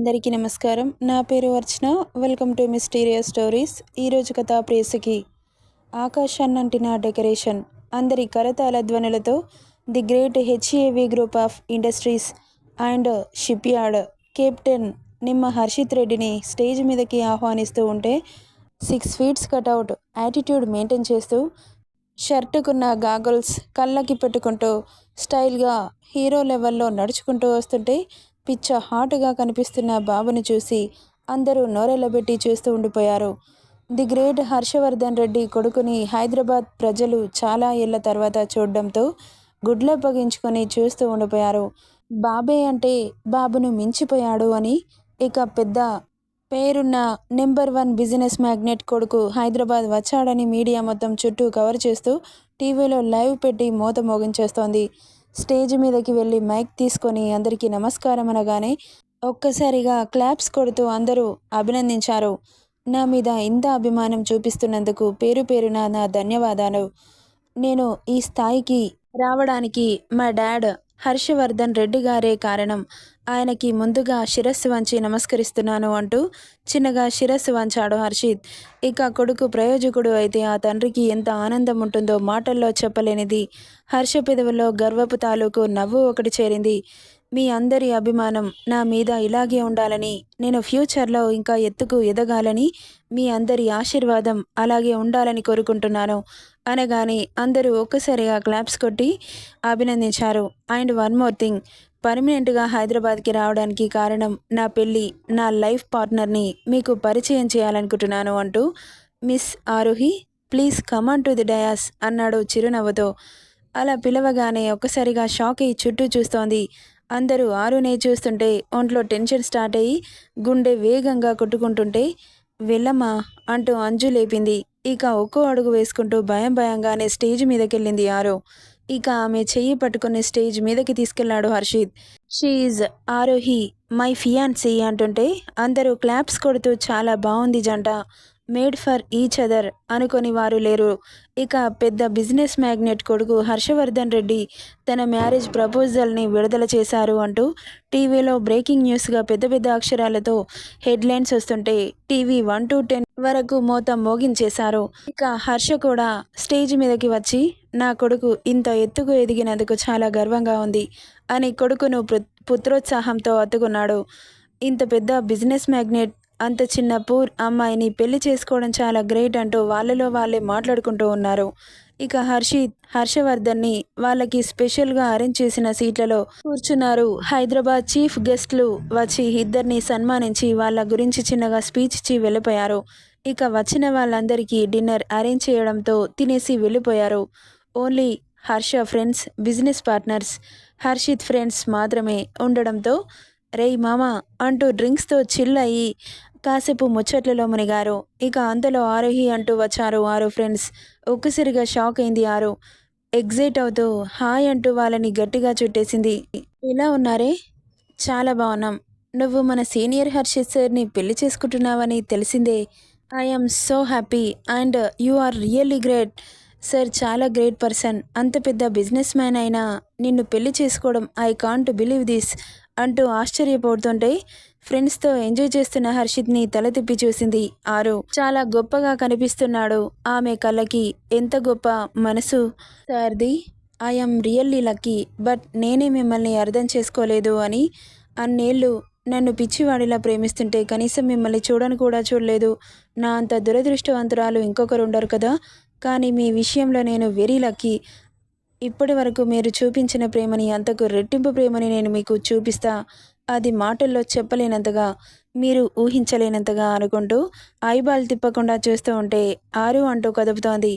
అందరికీ నమస్కారం. నా పేరు Archana. Welcome to mysterious stories. ఈరోజు కథ ప్రేసకి ఆకాశాన్నంటిన డెకరేషన్. అందరి కరతాల ధ్వనులతో the great HAV group of industries and shipyard captain Nimma Harshith రెడ్డిని స్టేజ్ మీదకి ఆహ్వానిస్తూ ఉంటే six feet cutout attitude maintain చేస్తూ షర్టుకున్న గాగుల్స్ కళ్ళకి పెట్టుకుంటూ స్టైల్గా హీరో లెవెల్లో నడుచుకుంటూ వస్తుంటే పిచ్చ హాటుగా కనిపిస్తున్న బాబుని చూసి అందరూ నోరెళ్ళబెట్టి చూస్తూ ఉండిపోయారు. ది గ్రేట్ హర్షవర్ధన్ రెడ్డి కొడుకుని హైదరాబాద్ ప్రజలు చాలా ఏళ్ళ తర్వాత చూడడంతో గుడ్లు పగించుకొని చూస్తూ ఉండిపోయారు. బాబే అంటే బాబును మించిపోయాడు అని ఇక పెద్ద పేరున్న నెంబర్ వన్ బిజినెస్ మ్యాగ్నెట్ కొడుకు హైదరాబాద్ వచ్చాడని మీడియా మొత్తం చుట్టూ కవర్ చేస్తూ టీవీలో లైవ్ పెట్టి మోత మోగించేస్తోంది. స్టేజ్ మీదకి వెళ్ళి మైక్ తీసుకొని అందరికీ నమస్కారం అనగానే ఒక్కసారిగా క్లాప్స్ కొడుతూ అందరూ అభినందించారు. నా మీద ఇంత అభిమానం చూపిస్తున్నందుకు పేరు పేరున నా ధన్యవాదాలు. నేను ఈ స్థాయికి రావడానికి మా డాడ్ హర్షవర్ధన్ రెడ్డి గారే కారణం. ఆయనకి ముందుగా శిరస్సు వంచి నమస్కరిస్తున్నాను అంటూ చిన్నగా శిరస్సు వంచాడు హర్షిత్. ఇక కొడుకు ప్రయోజకుడు అయితే ఆ తండ్రికి ఎంత ఆనందం ఉంటుందో మాటల్లో చెప్పలేనిది. హర్ష పెదవుల్లో గర్వపు తాలూకు నవ్వు ఒకటి చేరింది. మీ అందరి అభిమానం నా మీద ఇలాగే ఉండాలని నేను ఫ్యూచర్లో ఇంకా ఎత్తుకు ఎదగాలని మీ అందరి ఆశీర్వాదం అలాగే ఉండాలని కోరుకుంటున్నాను. అనగానే అందరూ ఒక్కసారిగా క్లాప్స్ కొట్టి అభినందించారు. And one more thing. పర్మనెంట్గా హైదరాబాద్కి రావడానికి కారణం నా పెళ్ళి నా లైఫ్ పార్ట్నర్ని మీకు పరిచయం చేయాలనుకుంటున్నాను అంటూ miss Aarohi please come on to the dais అన్నాడు చిరునవ్వుతో. అలా పిలవగానే ఒక్కసారిగా షాక్ అయ్యి చుట్టూ చూస్తోంది అందరూ ఆరునే చూస్తుంటే ఒంట్లో టెన్షన్ స్టార్ట్ అయ్యి గుండె వేగంగా కొట్టుకుంటుంటే వెళ్ళమ్మా అంటూ అంజు లేపింది. ఇక ఒక్కో అడుగు వేసుకుంటూ భయం భయంగానే స్టేజ్ మీదకెళ్ళింది ఆరో. ఇక ఆమె చెయ్యి పట్టుకుని స్టేజ్ మీదకి తీసుకెళ్ళాడు Harshith. She Aarohi my fiancee అంటుంటే అందరూ క్లాప్స్ కొడుతూ చాలా బాగుంది జంట మేడ్ ఫర్ ఈచ్ అదర్ అనుకొని వారు లేరు. ఇక పెద్ద బిజినెస్ మ్యాగ్నెట్ కొడుకు హర్షవర్ధన్ రెడ్డి తన మ్యారేజ్ ప్రపోజల్ని విడుదల చేశారు అంటూ టీవీలో బ్రేకింగ్ న్యూస్గా పెద్ద పెద్ద అక్షరాలతో హెడ్లైన్స్ వస్తుంటే టీవీ వన్ టు టెన్ వరకు మోత మోగించేశారు. ఇక హర్ష కూడా స్టేజ్ మీదకి వచ్చి నా కొడుకు ఇంత ఎత్తుకు ఎదిగినందుకు చాలా గర్వంగా ఉంది అని కొడుకును పుత్రోత్సాహంతో అత్తుకున్నాడు. ఇంత పెద్ద బిజినెస్ మ్యాగ్నెట్ అంత చిన్న పూర్ అమ్మాయిని పెళ్ళి చేసుకోవడం చాలా గ్రేట్ అంటూ వాళ్ళలో వాళ్ళే మాట్లాడుకుంటూ ఉన్నారు. ఇక హర్షిత్ హర్షవర్ధన్ని వాళ్ళకి స్పెషల్గా అరేంజ్ చేసిన సీట్లలో కూర్చున్నారు. హైదరాబాద్ చీఫ్ గెస్ట్లు వచ్చి ఇద్దరిని సన్మానించి వాళ్ళ గురించి చిన్నగా స్పీచ్ ఇచ్చి వెళ్ళిపోయారు. ఇక వచ్చిన వాళ్ళందరికీ డిన్నర్ అరేంజ్ చేయడంతో తినేసి వెళ్ళిపోయారు. Only Harsha friends business partners Harshith friends మాత్రమే ఉండడంతో రేయ్ మామ అంటూ డ్రింక్స్తో చిల్ అయ్యి కాసేపు ముచ్చట్లలో మునిగారు. ఇక అంతలో ఆరోహి అంటూ వచ్చారు ఆరు ఫ్రెండ్స్ ఒక్కసారిగా షాక్ అయింది ఆరు. ఎగ్జైట్ అవుతూ హాయ్ అంటూ వాళ్ళని గట్టిగా చుట్టేసింది. ఇలా ఉన్నారే? చాలా బాగున్నాం. నువ్వు మన సీనియర్ హర్షిత్ సార్ని పెళ్ళి చేసుకుంటున్నావని తెలిసిందే. I'm so happy and you are really great. Sir చాలా గ్రేట్ పర్సన్. అంత పెద్ద బిజినెస్ మ్యాన్ అయినా నిన్ను పెళ్ళి చేసుకోవడం ఐ కాంట్ బిలీవ్ దిస్ అంటూ ఆశ్చర్యపోతుంటే ఫ్రెండ్స్తో ఎంజాయ్ చేస్తున్న హర్షిత్ని తల తిప్పి చూసింది ఆరు. చాలా గొప్పగా కనిపిస్తున్నాడు. ఆమె కళ్ళకి ఎంత గొప్ప మనసు. సార్ది ఐఎమ్ రియల్లీ లక్కీ బట్ నేనే మిమ్మల్ని అర్థం చేసుకోలేదు అని అన్నేళ్ళు నన్ను పిచ్చివాడిలా ప్రేమిస్తుంటే కనీసం మిమ్మల్ని చూడని కూడా చూడలేదు. నా అంత దురదృష్టవంతురాలు ఇంకొకరు ఉండరు కదా. కానీ మీ విషయంలో నేను వెరీ లక్కీ ఇప్పటి వరకు మీరు చూపించిన ప్రేమని అంతకు రెట్టింపు ప్రేమని నేను మీకు చూపిస్తా. అది మాటల్లో చెప్పలేనంతగా మీరు ఊహించలేనంతగా అనుకుంటూ ఐబాల్ తిప్పకుండా చూస్తూ ఉంటే ఆరు అంటూ కదుపుతోంది.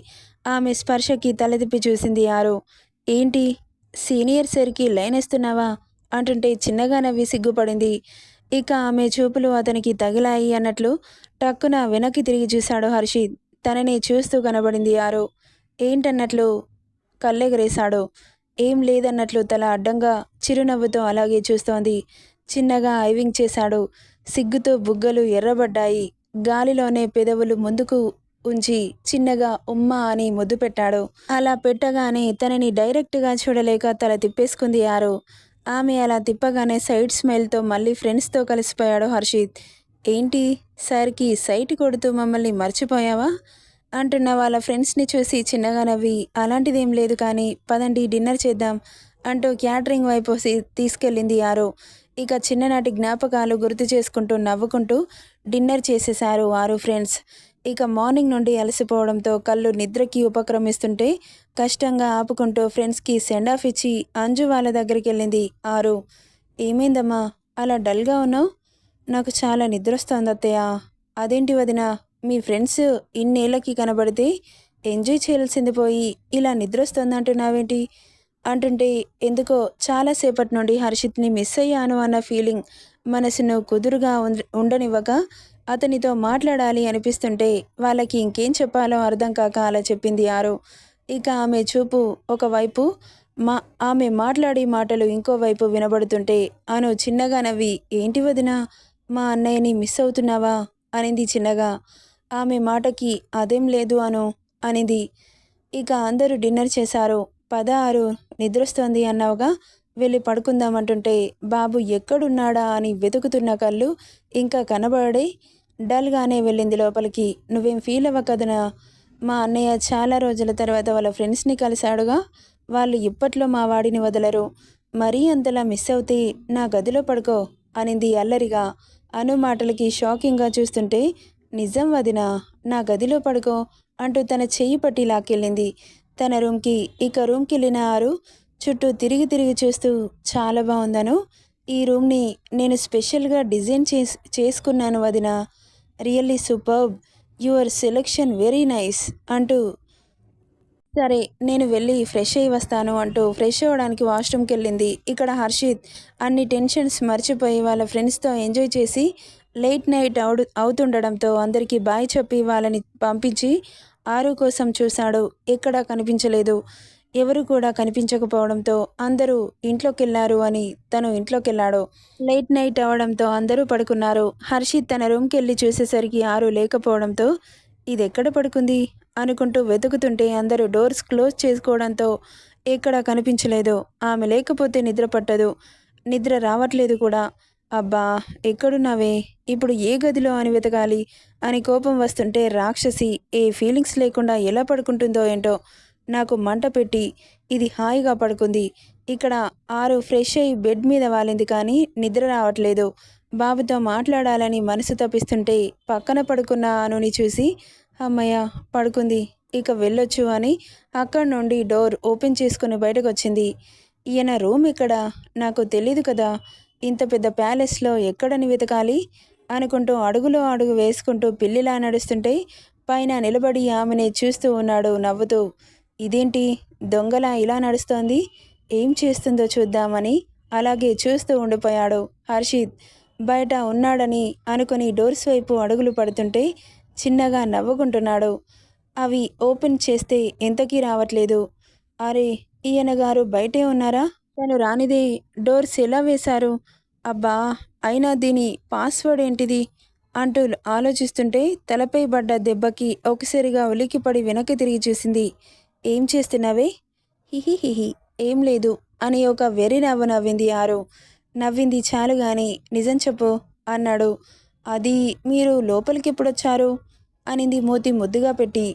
ఆమె స్పర్శకి తలదిప్పి చూసింది ఆరు. ఏంటి? సీనియర్ సరికి లైన్ ఇస్తున్నావా అంటుంటే చిన్నగా నవ్వి సిగ్గుపడింది ఇక ఆమె చూపులు అతనికి తగిలాయి అన్నట్లు టక్కున వెనక్కి తిరిగి చూశాడు హర్షిత్ తనని చూస్తూ కనబడింది ఆరు. ఏంటన్నట్లు? కళ్ళెగరేశాడు. ఏం లేదన్నట్లు తల అడ్డంగా చిరునవ్వుతో అలాగే చూస్తోంది. చిన్నగా ఐవింగ్ చేశాడు. సిగ్గుతో బుగ్గలు ఎర్రబడ్డాయి. గాలిలోనే పెదవులు ముందుకు ఉంచి చిన్నగా ఉమ్మ అని ముద్దు పెట్టాడు. అలా పెట్టగానే తనని డైరెక్ట్గా చూడలేక తల తిప్పేసుకుంది ఆరు ఆమె అలా తిప్పగానే సైడ్ స్మైల్తో మళ్ళీ ఫ్రెండ్స్తో కలిసిపోయాడు హర్షిత్. ఏంటి? సార్కి సైట్ కొడుతూ మమ్మల్ని మర్చిపోయావా? అంటున్న వాళ్ళ ఫ్రెండ్స్ని చూసి చిన్నగా నవ్వి అలాంటిదేం లేదు కానీ పదండి డిన్నర్ చేద్దాం అంటూ క్యాటరింగ్ వైపు తీసుకెళ్ళింది ఆరో ఇక చిన్ననాటి జ్ఞాపకాలు గుర్తు చేసుకుంటూ నవ్వుకుంటూ డిన్నర్ చేసేశారు వారు ఫ్రెండ్స్. ఇక మార్నింగ్ నుండి అలసిపోవడంతో కళ్ళు నిద్రకి ఉపక్రమిస్తుంటే కష్టంగా ఆపుకుంటూ ఫ్రెండ్స్కి సెండ్ ఆఫ్ ఇచ్చి అంజు వాళ్ళ దగ్గరికి వెళ్ళింది ఆరు. ఏమైందమ్మా? అలా డల్గా ఉన్నావు? నాకు చాలా నిద్ర వస్తుంది అత్తయ్య. అదేంటి వదిన? మీ ఫ్రెండ్స్ ఇన్నేళ్ళకి కనబడితే ఎంజాయ్ చేయాల్సింది పోయి ఇలా నిద్ర వస్తుంది అంటున్నావేంటి అంటుంటే ఎందుకో చాలాసేపటి నుండి హర్షిత్ని మిస్ అయ్యాను అన్న ఫీలింగ్ మనసును కుదురుగా ఉండనివ్వక అతనితో మాట్లాడాలి అనిపిస్తుంటే వాళ్ళకి ఇంకేం చెప్పాలో అర్థం కాక అలా చెప్పింది ఆరు. ఇక ఆమె చూపు ఒకవైపు మా ఆమె మాట్లాడే మాటలు ఇంకోవైపు వినబడుతుంటే అను చిన్నగా నవ్వి ఏంటి వదిన మా అన్నయ్యని మిస్ అవుతున్నావా? అనింది చిన్నగా. ఆమె మాటకి అదేం లేదు అను అనింది. ఇక అందరూ డిన్నర్ చేశారు. పద ఆరు. నిద్రొస్తోంది అన్నావుగా. వెళ్ళి పడుకుందామంటుంటే బాబు ఎక్కడున్నాడా? అని వెతుకుతున్న కళ్ళు ఇంకా కనబడి డల్గానే వెళ్ళింది లోపలికి. నువ్వేం ఫీల్ అవ్వకదనా? మా అన్నయ్య చాలా రోజుల తర్వాత వాళ్ళ ఫ్రెండ్స్ని కలిశాడుగా. వాళ్ళు ఇప్పట్లో మా వాడిని వదలరు. మరీ అంతలా మిస్ అవుతే నా గదిలో పడుకో అనింది అల్లరిగా. అను మాటలకి షాకింగ్గా చూస్తుంటే నిజం వదినా నా గదిలో పడుకో అంటూ తన చెయ్యి పట్టి లాక్కెళ్ళింది. తన రూమ్కి ఇక రూమ్కి వెళ్ళిన ఆరు చుట్టూ తిరిగి తిరిగి చూస్తూ చాలా బాగుందను ఈ రూమ్ని నేను స్పెషల్గా డిజైన్ చేస్ చేసుకున్నాను వదిన. Really superb your selection very nice అంటూ సరే నేను వెళ్ళి ఫ్రెష్ అయ్యి వస్తాను అంటూ ఫ్రెష్ అవ్వడానికి వాష్రూమ్కి వెళ్ళింది. ఇక్కడ హర్షిత్ అన్ని టెన్షన్స్ మర్చిపోయి వాళ్ళ ఫ్రెండ్స్తో ఎంజాయ్ చేసి లేట్ నైట్ అవుడు అవుతుండడంతో అందరికీ బాయ్ చెప్పి వాళ్ళని పంపించి ఆరు కోసం చూశాడు. ఎక్కడా కనిపించలేదు. ఎవరు కూడా కనిపించకపోవడంతో అందరూ ఇంట్లోకి వెళ్ళారు అని తను ఇంట్లోకెళ్ళాడు లేట్ నైట్ అవడంతో అందరూ పడుకున్నారు. హర్షిత్ తన రూమ్కి వెళ్ళి చూసేసరికి ఆరు లేకపోవడంతో ఇది ఎక్కడ పడుకుంది? అనుకుంటూ వెతుకుతుంటే అందరూ డోర్స్ క్లోజ్ చేసుకోవడంతో ఎక్కడా కనిపించలేదు. ఆమె లేకపోతే నిద్ర పట్టదు. నిద్ర రావట్లేదు కూడా. అబ్బా ఎక్కడున్నావే? ఇప్పుడు ఏ గదిలో అని వెతకాలి? అని కోపం వస్తుంటే రాక్షసి ఏ ఫీలింగ్స్ లేకుండా ఎలా పడుకుంటుందో ఏంటో నాకు మంట పెట్టి ఇది హాయిగా పడుకుంది. ఇక్కడ ఆరు ఫ్రెష్ అయ్యి బెడ్ మీద వాలింది కానీ నిద్ర రావట్లేదు. బాబుతో మాట్లాడాలని మనసు తప్పిస్తుంటే పక్కన పడుకున్న అనుని చూసి అమ్మయ్య పడుకుంది ఇక వెళ్ళొచ్చు అని అక్కడి నుండి డోర్ ఓపెన్ చేసుకుని బయటకు వచ్చింది ఈయన రూమ్ ఇక్కడ నాకు తెలీదు కదా. ఇంత పెద్ద ప్యాలెస్లో ఎక్కడని వెతకాలి? అనుకుంటూ అడుగులో అడుగు వేసుకుంటూ పిల్లిలా నడుస్తుంటే పైన నిలబడి ఆమెని చూస్తూ ఉన్నాడు నవ్వుతూ. ఇదేంటి? దొంగలా ఇలా నడుస్తోంది? ఏం చేస్తుందో చూద్దామని అలాగే చూస్తూ ఉండిపోయాడు హర్షిత్. బయట ఉన్నాడని అనుకుని డోర్స్ వైపు అడుగులు పడుతుంటే చిన్నగా నవ్వుకుంటున్నాడు. అవి ఓపెన్ చేస్తే ఎంతకీ రావట్లేదు. అరే ఈయన గారు బయటే ఉన్నారా? తను రానిదే డోర్స్ ఎలా వేశారు? అబ్బా అయినా దీని పాస్వర్డ్ ఏంటిది? అంటూ ఆలోచిస్తుంటే తలపై పడ్డ దెబ్బకి ఒకసారిగా ఉలిక్కిపడి వెనక్కి తిరిగి చూసింది. ఏం చేస్తున్నావే? హిహి హిహి ఏం లేదు అని ఒక వెర్రి నవ్వు నవ్వింది ఆరు. నవ్వింది చాలు గాని నిజం చెప్పు అన్నాడు. అది మీరు లోపలికి ఎప్పుడొచ్చారు అనింది మూతి ముద్దుగా పెట్టి.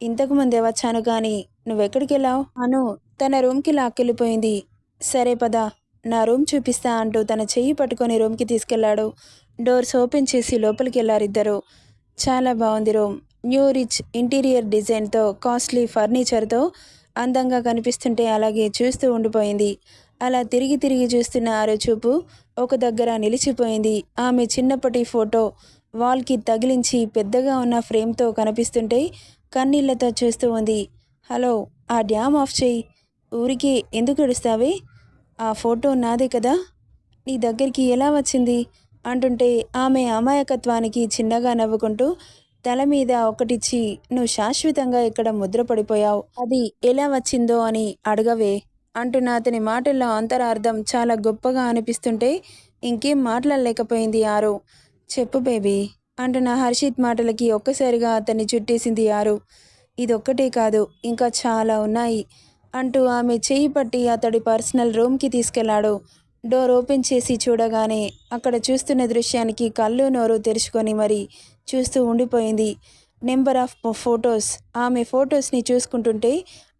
ఇంతకు ముందే వచ్చాను కానీ నువ్వెక్కడికి వెళ్ళావు అను తన రూమ్కి లాక్కెళ్ళిపోయింది. సరే పద నా రూమ్ చూపిస్తా అంటూ తన చెయ్యి పట్టుకొని రూమ్కి తీసుకెళ్ళాడు. డోర్స్ ఓపెన్ చేసి లోపలికి వెళ్ళారిద్దరు చాలా బాగుంది రూమ్. న్యూ రిచ్ ఇంటీరియర్ డిజైన్తో కాస్ట్లీ ఫర్నిచర్తో అందంగా కనిపిస్తుంటే అలాగే చూస్తూ ఉండిపోయింది. అలా తిరిగి తిరిగి చూస్తున్న ఆరో చూపు ఒక దగ్గర నిలిచిపోయింది. ఆమె చిన్నప్పటి ఫోటో వాల్కి తగిలించి పెద్దగా ఉన్న ఫ్రేమ్తో కనిపిస్తుంటే కన్నీళ్ళతో చూస్తూ ఉంది. హలో ఆ డ్యామ్ ఆఫ్ చేయి. ఊరికి ఎందుకు ఏడుస్తావే? ఆ ఫోటో నాదే కదా? నీ దగ్గరికి ఎలా వచ్చింది? అంటుంటే ఆమె అమాయకత్వానికి చిన్నగా నవ్వుకుంటూ తల మీద ఒకటిచ్చి నువ్వు శాశ్వతంగా ఇక్కడ ముద్రపడిపోయావు. అది ఎలా వచ్చిందో అని అడగవే అంటున్న అతని మాటల్లో అంతరార్థం చాలా గొప్పగా అనిపిస్తుంటే ఇంకేం మాట్లాడలేకపోయింది ఆరు. చెప్పు బేబీ అంటున్న హర్షిత్ మాటలకి ఒక్కసారిగా అతన్ని చుట్టేసింది ఆరు. ఇదొక్కటే కాదు ఇంకా చాలా ఉన్నాయి. అంటూ ఆమె చేయి పట్టి అతడి పర్సనల్ రూమ్కి తీసుకెళ్ళాడు. డోర్ ఓపెన్ చేసి చూడగానే అక్కడ చూస్తున్న దృశ్యానికి కళ్ళు నోరు తెరుచుకొని మరి చూస్తూ ఉండిపోయింది. Number of photos. ఆమె ఫొటోస్ని చూసుకుంటుంటే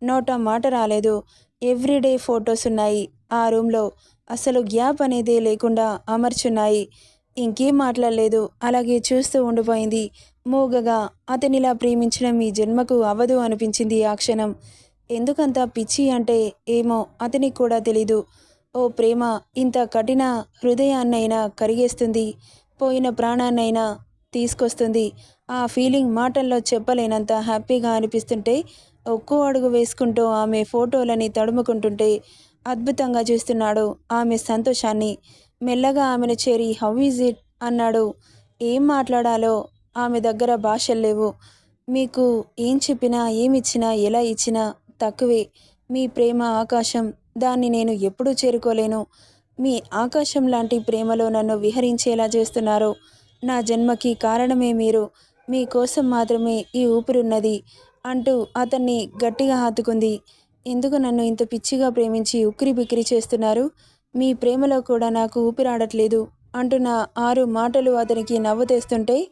నోట మాట రాలేదు. ఎవ్రీడే ఫొటోస్ ఉన్నాయి. ఆ రూమ్లో అసలు గ్యాప్ అనేదే లేకుండా అమర్చున్నాయి. ఇంకేం మాట్లాడలేదు. అలాగే చూస్తూ ఉండిపోయింది. మూగగా అతనిలా ప్రేమించడం ఈ జన్మకు అవ్వదు అనిపించింది ఆ క్షణం. ఎందుకంత పిచ్చి అంటే ఏమో అతనికి కూడా తెలీదు. ఓ ప్రేమ ఇంత కఠిన హృదయాన్నైనా కరిగేస్తుంది పోయిన ప్రాణాన్నైనా తీసుకొస్తుంది. ఆ ఫీలింగ్ మాటల్లో చెప్పలేనంత హ్యాపీగా అనిపిస్తుంటే ఒక్కో అడుగు వేసుకుంటూ ఆమె ఫోటోలని తడుముకుంటుంటే అద్భుతంగా చూస్తున్నాడు ఆమె సంతోషాన్ని. మెల్లగా ఆమెను చేరి హౌ ఈజ్ ఇట్? అన్నాడు. ఏం మాట్లాడాలో ఆమె దగ్గర భాషలు లేవు. మీకు ఏం చెప్పినా ఏమిచ్చినా ఎలా ఇచ్చినా తక్కువే. మీ ప్రేమ ఆకాశం. దాన్ని నేను ఎప్పుడూ చేరుకోలేను. మీ ఆకాశం లాంటి ప్రేమలో నన్ను విహరించేలా చేస్తున్నారు. నా జన్మకి కారణమే మీరు. మీకోసం మాత్రమే ఈ ఊపిరున్నది అంటూ అతన్ని గట్టిగా హత్తుకుంది. ఎందుకు నన్ను ఇంత పిచ్చిగా ప్రేమించి ఉక్కిరి బిక్కిరి చేస్తున్నారు? మీ ప్రేమలో కూడా నాకు ఊపిరాడట్లేదు అంటున్న ఆరు మాటలు అతనికి నవ్వు తెస్తుంటే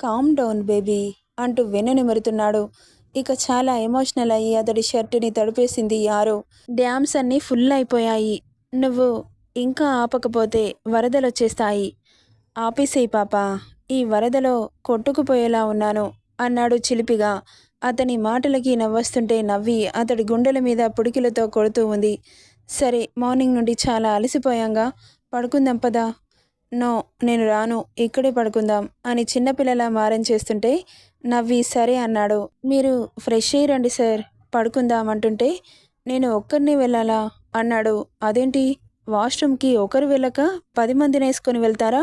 కామ్ డౌన్ బేబీ అంటూ వెన్నునిమురుతున్నాడు ఇక చాలా ఎమోషనల్ అయ్యి అతడి షర్టుని తడిపేసింది యారో. డ్యామ్స్ అన్నీ ఫుల్ అయిపోయాయి. నువ్వు ఇంకా ఆపకపోతే వరదలు వచ్చేస్తాయి. ఆపేసేయి పాప ఈ వరదలో కొట్టుకుపోయేలా ఉన్నాను అన్నాడు చిలిపిగా. అతని మాటలకి నవ్వొస్తుంటే నవ్వి అతడి గుండెల మీద పుడికిలతో కొడుతూ ఉంది. సరే మార్నింగ్ నుండి చాలా అలసిపోయాంగా. పడుకుందాం పదా. నో నేను రాను ఇక్కడే పడుకుందాం అని చిన్నపిల్లలా మారం చేస్తుంటే నవ్వి సరే అన్నాడు. మీరు ఫ్రెష్ అయ్యి రండి సార్ పడుకుందాం అంటుంటే నేను ఒక్కరిని వెళ్ళాలా? అన్నాడు. అదేంటి? వాష్రూమ్కి ఒకరు వెళ్ళక పది మందిని వేసుకొని వెళ్తారా?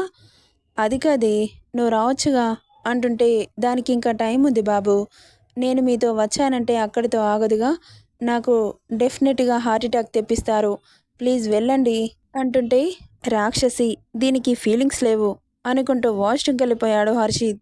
అది కాదే నువ్వు రావచ్చుగా? అంటుంటే దానికి ఇంకా టైం ఉంది బాబు. నేను మీతో వచ్చానంటే అక్కడితో ఆగదుగా. నాకు డెఫినెట్గా హార్ట్ అటాక్ తెప్పిస్తారు. ప్లీజ్ వెళ్ళండి. అంటుంటే రాక్షసి దీనికి ఫీలింగ్స్ లేవు అనుకుంటూ వాష్రూమ్కి వెళ్ళిపోయాడు హర్షిత్.